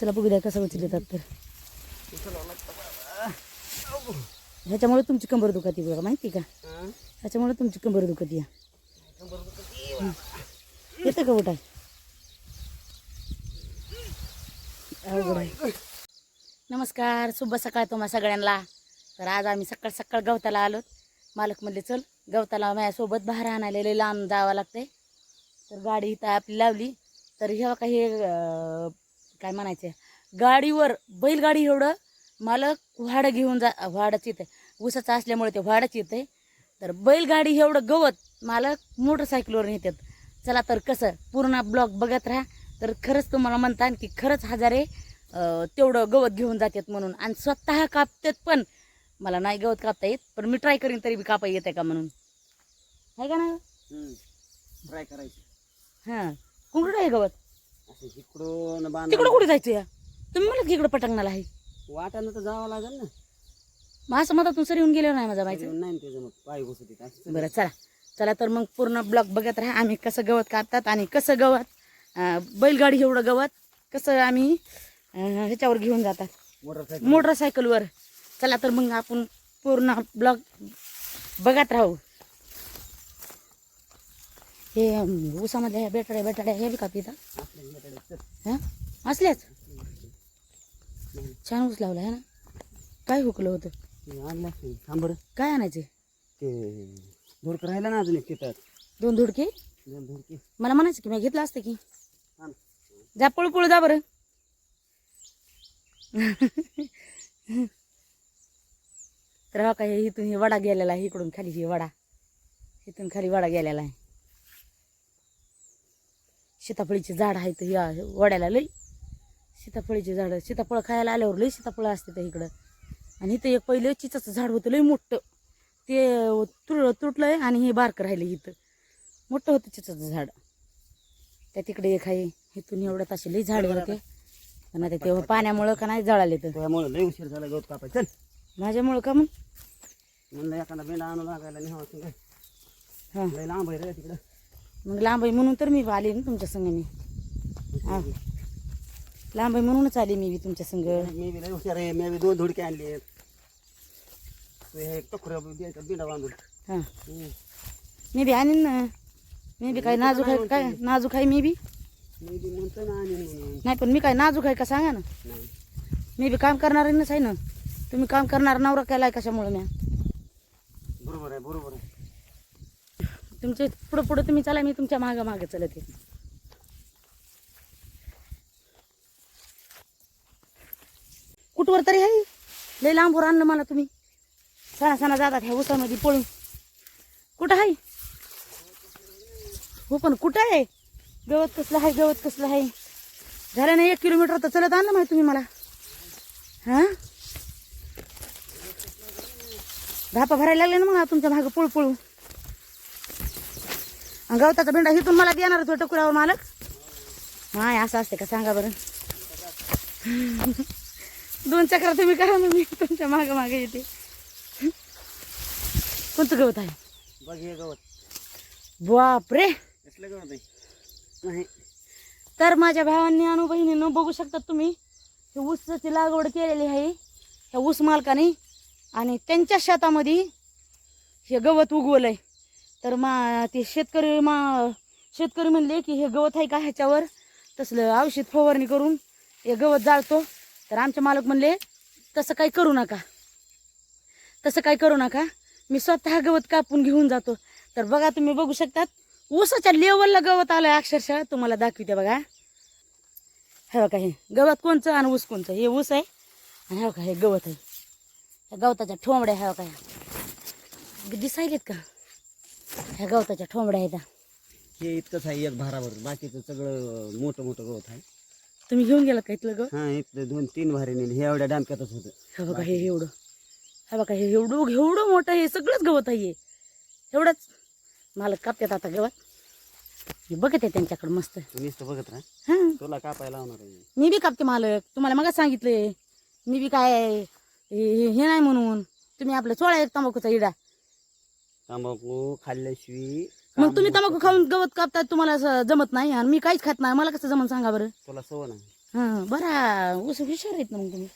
चला बघू द्या कसं उचलतात तर. ह्याच्यामुळे तुमची कंबर दुखती बघा माहिती का? ह्याच्यामुळे तुमची कंबर दुखती येतं का उठाय? आहे. नमस्कार शुभ सकाळ तुम्हा सगळ्यांना. तर आज आम्ही सकाळ सकाळ गवताला आलो मालक म्हणले चल गवताला माझ्यासोबत बाहेर आणायला लांब जावं लागतंय. तर गाडी इथं आपली लावली. तर ह्या काही काय म्हणायचं गाडीवर बैलगाडी एवढं मालक व्हाडं घेऊन जा व्हाडच येते ऊसाचं असल्यामुळे ते व्हाडच येते तर बैलगाडी एवढं गवत मालक मोटरसायकलवर नेतात. चला तर कसं पूर्ण ब्लॉग बघत राहा. तर खरंच तुम्हाला म्हणता की खरंच हजारे तेवढं गवत घेऊन जातात म्हणून. आणि स्वतः कापतात पण. मला नाही गवत कापता येत पण मी ट्राय करीन तरी बी कापा येते का म्हणून. आहे का ना ट्राय करायचं. हां. कुंकड आहे गवत? असं इकडून बांध तिकडं कुठे जायचं या? तुम्ही मला इकडं पटंगणाला आहे. वाटानं तर जावं लागेल ना. मग असं मधातून सर येऊन गेल्यावर नाही माझा माहिती नाही ना त्याचं मग पाय घुसत येत असं. बरं चला. चला तर मग पूर्ण ब्लॉग बघत राहा. आम्ही कसं गवत कापतात आणि कसं गवत अं, बैलगाडी एवढं गवत कसं आम्ही अं, ह्याच्यावर घेऊन जातात. मोटरसायकल मोटरसायकलवर. चला तर मग आपण पूर्ण ब्लॉग बघत राहू. हे अं, ऊसामधल्या ह्या बेटाड्या बेटाड्या हे बी कापिता हां? असल्याच? छान ऊस लावला आहे ना? काय हुकलं होतं? थांबर काय आणायचे? ते धुडक राहिलं ना अजून एक तिथं. दोन धुडके? दोन धुडकी. मला म्हणायचं की मी घेतलं असतं की. जा पळू पळू जा बरं. तर हा काय इथून हे वडा गेलेला आहे इकडून खाली हे वडा. इथून खाली वडा गेलेला आहे. सीताफळीचे झाड आहेत या वड्याला लई. सीताफळीचे झाड सीताफळ खायला आल्यावर लई सीताफळं असते त्या इकडं. आणि इथं एक पहिलं चिचाचं झाड होतं लई मोठं. ते तुट तुटलंय आणि हे बारकं राहिलं इथं. मोठं होतं चिचाचं झाड. त्या तिकडे एक आहे इथून एवढं ताशे लई झाड होते. पण आता तेव्हा पाण्यामुळं का नाही जळाले तर लय उशीर झाला गवत कापाय चल. माझ्यामुळं का मग? म्हणलं एखादा बेंडा आणू लागायला नाही हवं हां. लय लांब आहे रे तिकडं. मग लांब आहे म्हणून तर मी आले ना तुमच्या संग मी. हां. लांब आहे म्हणूनच आले मी बी तुमच्या संग. मी बी लय हुशार आहे मी बी दोन धुडके आणले तू हे टकुऱ्या द्यायचा बिंडा बांधून. हां. हम्म. मी बी आणीन ना. मी बी काय नाजूक आहे काय? नाजूक आहे मी बी? मी बी म्हणतो ना आणि म्हणून. नाही पण मी काय नाजूक आहे का सांगा ना. नाही. मी बी काम करणारीनच आहे ना. तुम्ही काम करणार नवरा केलाय कशामुळे म्या? बरोबर आहे बरोबर आहे. तुमचे पुढं पुढं तुम्ही चला मी तुमच्या मागं मागं चलत येते. कुठवर तरी आहे? लय लांबवर आणलं मला तुम्ही. सणा सणा जातात ह्या उसामध्ये पळून. कुठं आहे? हो पण कुठं आहे? गवत कसलं आहे गवत कसलं आहे? झालं नाही एक किलोमीटर तर चलत आणलं माहिती तुम्ही मला. हां? धापा भरायला लागले ना मला तुमच्या मागं पळू पळू. गवताचा भेंडा हिथून मला देणार होतो टकुरावर मालक. माय असं असते का? सांगा बरं. दोन चक्र तुम्ही करा ना मी तुमच्या मागं मागे येते. कोणतं गवत आहे? बघ हे गवत. बापरे! कसलं गवत आहे? नाही तर माझ्या भावांनी आणि बहिणीनं बघू शकतात तुम्ही हे ऊसाची लागवड केलेली आहे. ह्या ऊस मालकाने आणि त्यांच्या शेतामध्ये हे गवत उगवलंय. तर मा ते शेतकरी मा शेतकरी म्हणले की हे गवत आहे का ह्याच्यावर? तसलं औषध फवारणी करून हे गवत जाळतो. तर आमचे मालक म्हणले तसं काही करू नका. तसं काही करू नका. मी स्वतः गवत कापून घेऊन जातो. तर बघा तुम्ही बघू शकतात ऊसाच्या लेवलला गवत आलंय अक्षरशः. तुम्हाला दाखवते बघा. हे बघा हे गवत कोणचं आणि ऊस कोणचं? हे ऊस आहे आणि हे बघा हे गवत आहे. ह्या गवताच्या ठोंबड्या ह्या बघा दिसायलेत का? ह्या गवताच्या ठोंबड्या आहेत. हे इतकंच आहे एक भारावर बाकीचं सगळं मोठं मोठं गवत आहे. तुम्ही घेऊन गेला का इथलं हा इथलं दोन तीन भारे नेले. हे एवढ्या डामक्यातच होतं. हे बघा हे एवढं. हे बघा हे एवढं एवढं मोठं हे सगळंच गवत आहे हे. एवढंच. मालक कापतात आता गवत. हे बघत आहे त्यांच्याकडे मस्त. नुसतं बघत राहा. हां. तुला कापायला लावणार आहे. मी बी कापते मालक. तुम्हाला मग सांगितले मी बी काय हे हे नाही म्हणून. तुम्ही आपलं चोळा एक तंबाखूचा इडा. तंबाखू खाल्ल्याशिवाय मग तुम्ही तंबाखू. खाऊन गवत कापतात तुम्हाला असं जमत नाही? आणि मी काहीच खात नाही. मला कसं जमत सांगा बरं? तुला सवय नाही. हां बरा. ऊस हुशार आहेत ना मग तुम्ही.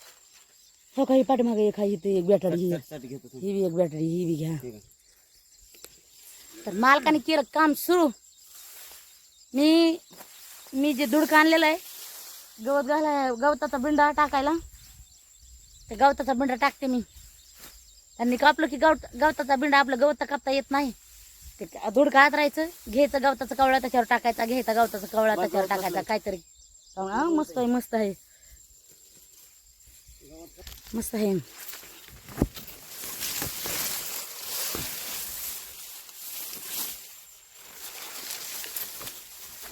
हो काही पाठीमागे एक इथे एक बॅटरी ही साठी घेतो तू. ही बी एक बॅटरी ही बी घ्या. ठीक आहे. तर मालकाने केलं काम सुरू. मी मी जे दुडकं आणलेलं आहे गवत घालाय गवताचा बिंडा टाकायला. ते गवताचा बिंडा टाकते मी. त्यांनी कापलं की गवत गवताचा बिंडा आपलं गवत कापता येत नाही. ते दुडकं आत राहायचं घ्यायचं गवताचा कवळा त्याच्यावर टाकायचा घ्यायचा गवताचा कवळा त्याच्यावर टाकायचा काहीतरी. हा मस्त आहे मस्त आहे. मस्त आहे.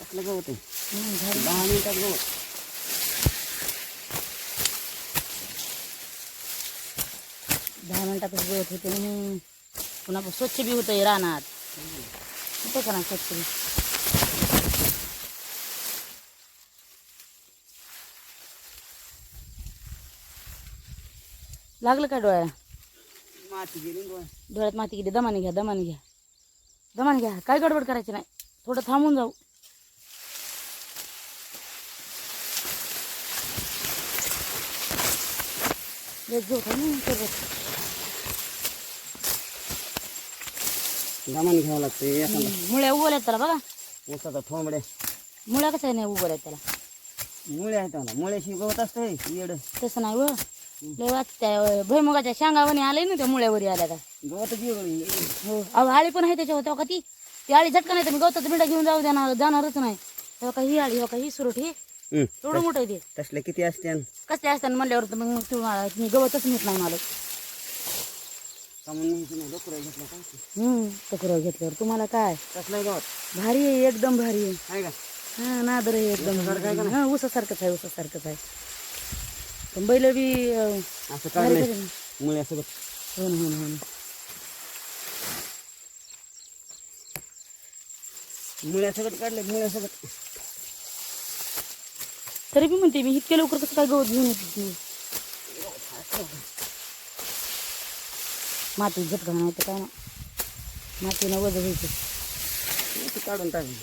असलं गवत आहे. दहा मिनिटात गवत. गवत होते पुन्हा स्वच्छ बी होतं रानात. होतं का ना स्वच्छ बी? लागलं का ना डोळ्यात माती गेली. दमाने घ्या दमाने घ्या. दमाने घ्या. काय गडबड करायची नाही. थोडं थांबून जाऊ. लेट जमान घ्यावं लागतं मुळ्या उभं आहेत त्याला बघा. ऊसाचा थोंबड्या मुळ्या कसं नाही उभं आहेत त्याला? मुळे आहेत त्याला. मुळ्याशी गवत असतं येड. तसं नाही व. लय वाचत्या भुईमुगाच्या शेंगावणी आले ना त्या मुळ्यावरी आल्या का गवत हो अहो आळी पण आहे त्याच्यावर तेव्हा का ती? ती आळी झटका नाही तर मी गवताचं बिंडा घेऊन जाऊ देणार जाणारच नाही. तेव्हा का ही आळी हो का ही सुरट ही एवढं मोठं आहे ते. तसले किती असते कसले असतात म्हणल्यावर तर मग तू मला- मी गवतच नेत नाही मला कामून न्यायचं नाही डोकरं घेतलं काय ते. हम्म तक्रार घेतल्यावर. तुम्हाला काय? कसलं गवत भारी आहे एकदम भारी आहे. आहे का हा नादर आहे एकदम हा ऊसासारखंच आहे ऊसासारखंच आहे. पण बैल बी अं, असं भारी भारी आहे. मुळ्यासोबत. हो ना हो ना हो ना. काढले तरी बी म्हणते मी इतक्या लवकर कसं काय गवत घेऊन येते तू माती झटका तर काय ना मातीनं वज घ्यायचं ते काढून टाकले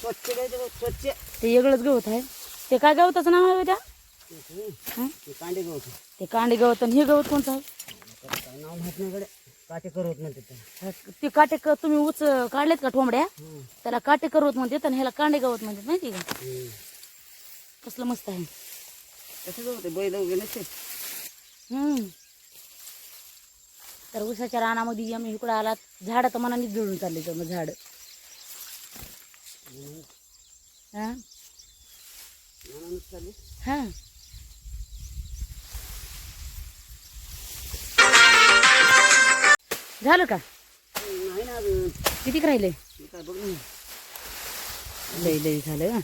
स्वच्छ ते वेगळंच गवत आहे. ते काय गवताचं नाव आहे त्या? हं? ते कांडे गवत. ते कांडे गवत आणि हे गवत कोणतं आहे? नाव माहीत नाही काटे तिथं ते काटे क- तुम्ही उच काढलेत का ठोंबड्या? त्याला काटे करवत म्हणतात आणि ह्याला कांडे गवत म्हणतात माहिती का? कसलं मस्त आहे. कसं आहे? बैल वगैरे नसते. हम्म. तर उसाच्या रानामध्ये आम्ही इकडं आलात. झाडं तर मनानेच जुळून चालले तर मग झाड. हा. हा. झालं का? नाही ना अजून. कितीक राहिले. लई लई झालं.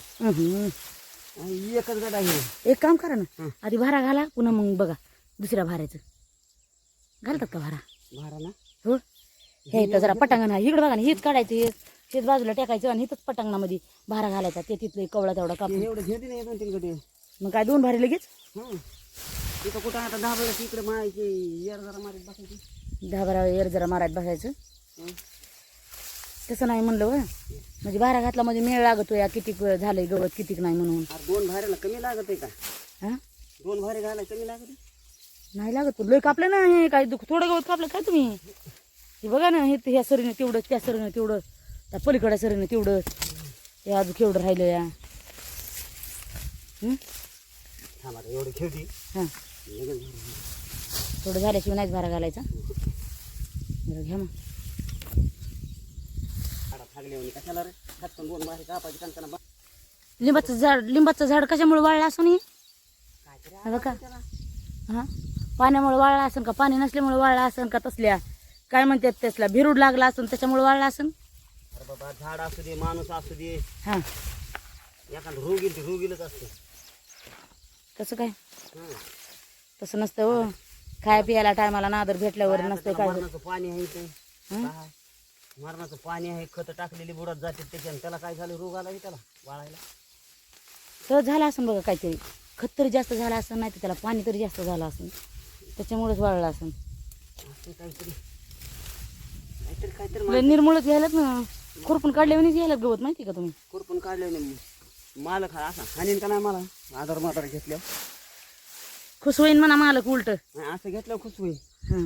एकच गड आहे एक काम करा ना. आधी भारा घाला पुन्हा मग बघा दुसऱ्या भाऱ्याचं घालतात का भारा? भारा ना. हो? हे इथं जरा पटांगण आहे. इकडं बघा ना हेच काढायचं हे शेत बाजूला टाकायचं आणि इथंच पटांगणामध्ये भारा घालायचा. ते तिथलं कवळा तेवढा कापून. एवढं घेते नाही दोन तीन गडे मग काय दोन भारी लगेच? हं. तिथं कुठं आता दहा वेळेस इकडे मारायचे यार जरा मारीत बसायची. दहा बारा एर जरा मारायला बसायचं. तसं नाही म्हणलं व म्हणजे भारा घातला म्हणजे मेळ लागतो या कितीक झालंय गवत कितीक नाही म्हणून. दोन भाऱ्याला कमी लागत आहे का? हा? दोन भारे घालाय कमी लागत? नाही लागत पण लय कापलं ना हे काय दुख थोडं गवत कापलं काय तुम्ही? हे बघा ना हे ह्या सरीनं तेवढं त्या सरीनं तेवढं त्या पलीकडच्या सरीनं तेवढं. हे अजून केवढं राहिलं या. हं? एवढी खेळती हां. थोडं झाल्याशिवाय नाहीच भारा घालायचा. बरं घ्या मग. हाडा फागले म्हणे. कशाला रे? हातून दोन भारे कापायचे कणकणा बा. लिंबाचं झाड लिंबाचं झाड कशामुळे वाळलं असं नाही? काय तरी हा बघा त्याला हां? पाण्यामुळे वाळला असेल का? पाणी नसल्यामुळे वाळला असेल का तसल्या? काय म्हणतात त्यासला? भिरूड लागला असेल त्याच्यामुळे वाळला असेल अरे बाबा झाड असू दे माणूस असू दे. हां. एखादं रोग येईल ते रोग येईलच असते. कसं काय? हं. तसं नसतं हो. खाय पियाला टायमाला नादर भेटल्यावर काय नसतं त्याला काय? मरणाचं पाणी आहे इथे. हं? काय? मरणाचं पाणी आहे खत टाकलेली बुडात जाते त्याच्यानं त्याला काय झालं? रोग आला त्याला वाळायला. तर झालं असेल बघा काहीतरी. खत तरी जास्त झालं असेल नाही तर त्याला पाणी तरी जास्त झालं असेल त्याच्यामुळेच वाळलं असं. काहीतरी. तरी काहीतरी लय निर्मूळच घ्यायलात ना. खुरपून काढल्यावर घ्यायला गवत माहिती का तुम्ही? खुरपून काढले नाही मालक हा असा हानीन का नाही मला? आधार माधार घेतल्यावर. खुश होईन म्हणा मालक उलट. नाही असं घेतल्यावर खुश होईल हं.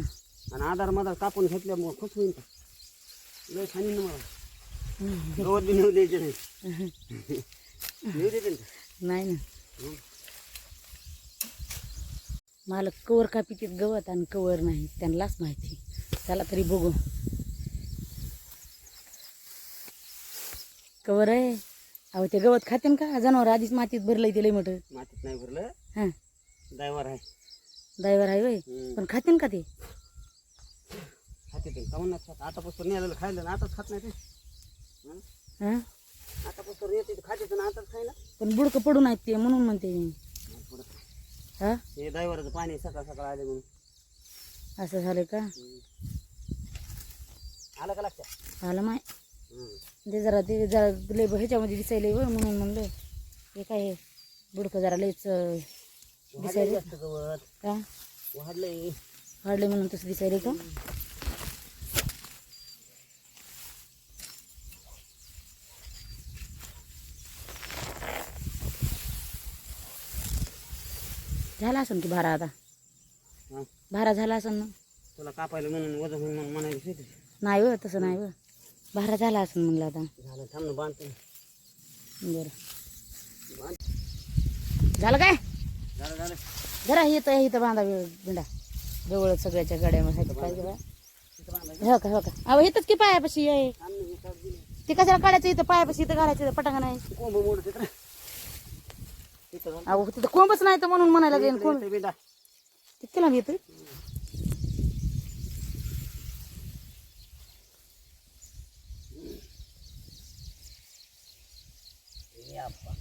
आणि आधार माधार कापून घेतल्यामुळे खुश होईल का लय ना मला. गवत बी नेऊ द्यायचे नाही. नेऊ देते ना. नाही ना. मालक कवर का पितीत गवत आणि कवर नाही त्यांनाच माहिती. त्याला तरी बघू. कवर आहे? अहो ते गवत खाते का? जनावर आधीच मातीत भरलंय ते लय मोठं. मातीत नाही भरलं. हां. ड्रायव्हर आहे. ड्रायव्हर आहे वय. पण खाते का ते? खाते ते. कामून नाही खात? आतापासून नेलेलं खायला ना आताच खात नाही ते. हं? हां? आतापासून येते ते खाते तर आताच खायला पण बुडकं पडून आहेत ते म्हणून म्हणते मी. नाही पुढं. हा? हे ड्रायव्हरचं पाणी सकाळ सकाळ आले म्हणून. असं झालं का. आलं का लक्षात? आलं माय. हं. ते जरा ते जरा लय ह्याच्यामध्ये दिसायलंय व म्हणून म्हणलं. हे काय हे? बुडकं जरा लयच अं, वाढलंय जास्त गवत का वाढलंय. वाढले म्हणून तसं दिसायलंय का? झाला असेल की भारा आता? हं. भारा झाला असेल ना तुला कापायला म्हणून वजन म्हणून म्हणायचं. नाही व तसं नाही व. भारा झाला असेल म्हणलं आता. झालं थांब ना बांधतो. बरं. झालं काय? झालं झालं. जरा इथं इथं बांधा बिंडा. जवळच सगळ्याच्या गाड्यामध्ये जरा. तिथं बांधायचं हो का हो का? अहो इथंच की पायापाशी आहे. हे. ते कशाला काढायचं? इथं पायापाशी इथं घालायचं इथं पटांगा नाही कोंब मोड तिथं तिथं झालं. अहो तिथं कोंबच नाही तर म्हणून म्हणायला लागले कोंब. किती लांब येतं या बाबा.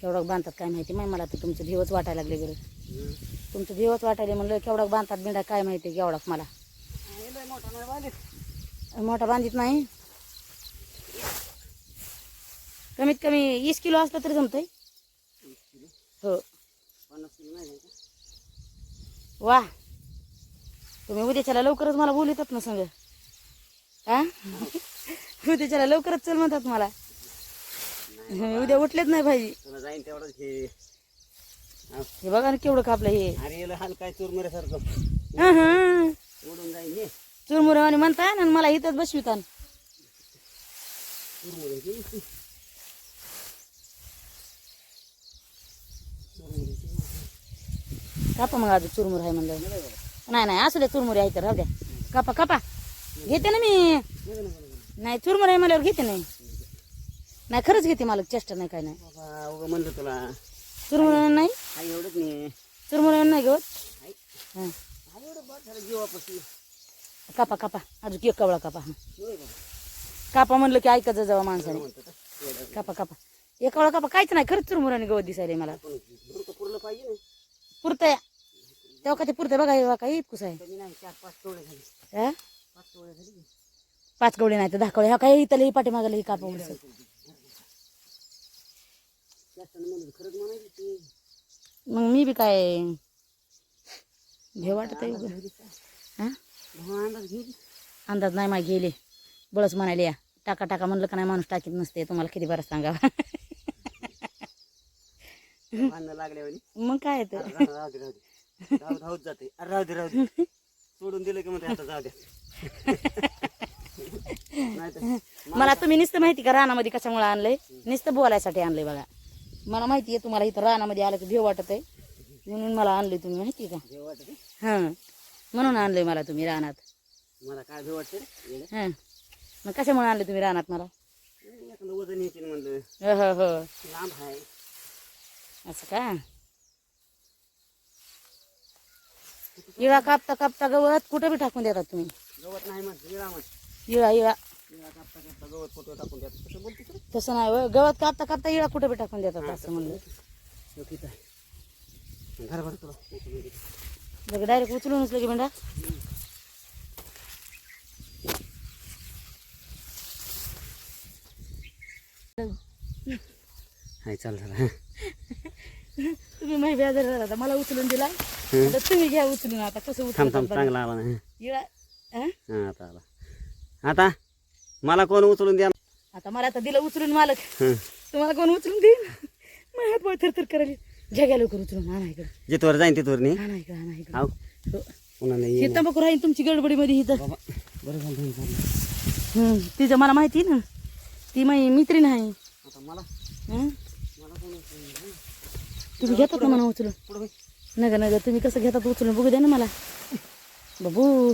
केवढं बांधतात काय माहिती माहिती मला तर तुमचं भिवच वाटायला लागले बरं हं. तुमचं भिवच वाटायला म्हणलं केवढं बांधतात बिंडा काय माहिती केवढाच मला. मोठा बांधित नाही कमीत कमी वीस किलो असलं तरी जमतंय हो? वा. तुम्ही उद्याच्याला लवकरच मला बोलतात ना संग. हा? उद्याच्याला लवकरच चल म्हणतात मला. उद्या उठलेच नाही भाई. जाईन तेवढंच हे? हा. बघा ना केवढं कापलं हे. अरे याला हाल काय चुरमुऱ्यासारखं. उडून जाईन चुरमुरवानी म्हणता आणि मला इथंच बसविता कापा मग आज चुरमुर आहे म्हणलं. नाही नाही असू द्या चुरमुरे आहे तर राहू द्या. कापा कापा. घेते ना मी. नाही चुरमुर आहे म्हणल्यावर घेते नाही. नाही खरंच घेते मला चेष्टा नाही काय नाही. म्हणलं तुला. चुरमुर नाही? एवढंच नाही. चुरमुर नाही जीवापासून. कापा कापा. अजून एक कवळा कापा. कापा म्हणलं की ऐकायचं जावा माणसाने. कापा कापा. एक कवळा कापा. काहीच नाही खरंच चुरमुराने गवत दिसायला मला. पुरलं पाहिजे पुरतया तेव्हा का ते पुरतंय बघा हे बघा इतकुस आहे. नाही चार पाच तोडे झाले. हा? पाच तोडे झाले पाच कवडे नाही तर दहा कवडे हा काय इथं लई पाठीमागं लई कापा म्हणून खरंच म्हणायचं ते. मग मी बी काय भेव वाटत आहे. हा? भावा अंदाज नाही मागे गेले. बळच म्हणाले या. टाका टाका म्हणलं का नाही माणूस टाकीत नसते. तुम्हाला किती बरं सांगावा. मग काय तर. राहू दे राहू दे राहू राहूच जाते. अरे राहू दे राहू दे. सोडून दिलं की म्हणते आता जाऊ द्या. नाही तर मला तुम्ही नुसतं माहिती का रानामध्ये कशामुळे आणलंय? नुसतं बोलायसाठी आणलंय बघा. मला माहिती आहे तुम्हाला इथं रानामध्ये आलं की भेव वाटत आहे म्हणून मला आणलंय तुम्ही माहिती वाटत. का? हां. म्हणून आणलंय मला तुम्ही रानात. मला काय भेव वाटतं रे येडं. हां. मग कशामुळे आणलं तुम्ही रानात मला? एखादं वजन म्हणलं. हो हो हो. लांब आहे असं का? इळा कापता कापता गवत कुठं बी टाकून देतात तुम्ही? गवत नाही मग विळा मग इळा इळा. विळा कापता कापता गवत कुठं टाकून तसं नाही होय. गवत कापता कापता इळा कुठं बी टाकून देतात असं म्हणलं बघ डायरेक्ट उचलून उचलं की म्हणा हाय चाल झाला तुम्ही माहिती व्याजर झाला मला उचलून दिला. आता तुम्ही घ्या उचलून आता. कसं थांब थांब. चांगला आला ना इळा हं? हां आता आला. आता? मला कोण उचलून द्या आता मला आता दिलं उचलून मालक. हं. तुम्हाला कोण उचलून देईन? माझ्या हात पाय थरथर करायला जग्या लवकर उचलून. आणा इकडं. जिथवर जाईन तिथवर नाही इकडं आणा इकडं. हो. पुन्हा नाही हे येणार. तंबाखू राहील तुमची गडबडीमध्ये इथं. बाबा बरं झालं तुम्ही सांगितलं. हं, तिचं मला माहिती आहे ना. ती माझी मैत्रीण आहे आता मला? हं? मला कोण उचलून द्या. तुम्ही घेतात ना मला उचलून. नका नका तुम्ही कसं घेतात उचलून? बघू द्या ना मला. बाबू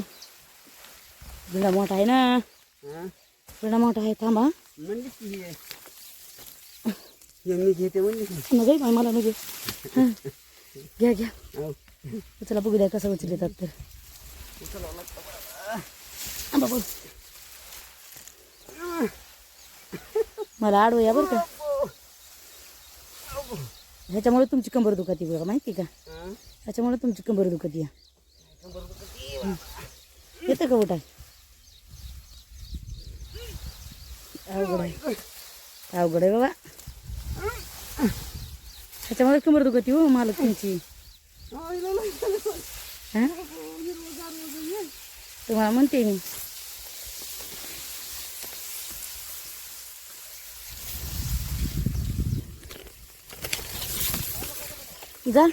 बिडा मोठा आहे ना. हा? बिडा मोठा आहे थांबा. हे. हे बाई मला हं. घ्या घ्या. हाव. उचला बघू द्या कसं उचलतात तर. हा, बाबू मला आडवं या बरं का. ह्याच्यामुळे तुमची कंबर दुखती बघा माहिती का हा? ह्याच्यामुळे तुमची कंबर दुखती येतं का उठाय अवघड आहे अवघड आहे बाबा ह्याच्यामुळे कंबर दुखती हो मालक तुमची हा? तुम्हाला म्हणते मी जा